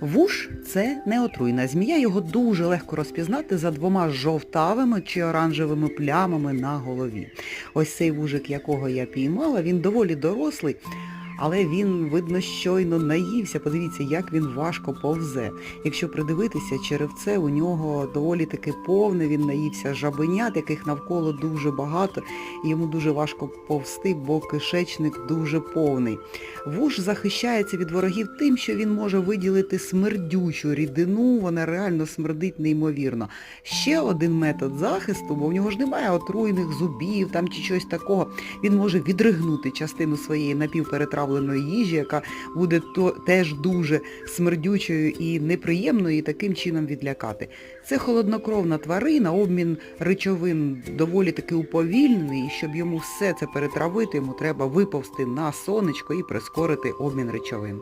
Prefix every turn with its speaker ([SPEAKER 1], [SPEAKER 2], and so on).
[SPEAKER 1] Вуш це не отруйна змія, його дуже легко розпізнати за двома жовтавими чи оранжевими плямами на голові. Ось цей вужик, якого я піймала, він доволі дорослий, але він, видно, щойно наївся. Подивіться, як він важко повзе. Якщо придивитися, черевце у нього доволі таки повне, він наївся жабенят, яких навколо дуже багато, і йому дуже важко повзти, бо кишечник дуже повний. Вуш захищається від ворогів тим, що він може виділити смердючу рідину, вона реально смердить неймовірно. Ще один метод захисту, бо в нього ж немає отруйних зубів там чи щось такого. Він може відригнути частину своєї напівперетравленої їжі, яка буде то, теж дуже смердючою і неприємною, і таким чином відлякати. Це холоднокровна тварина, обмін речовин доволі таки уповільнений, і щоб йому все це перетравити, йому треба виповзти на сонечко і прискорити обмін речовин.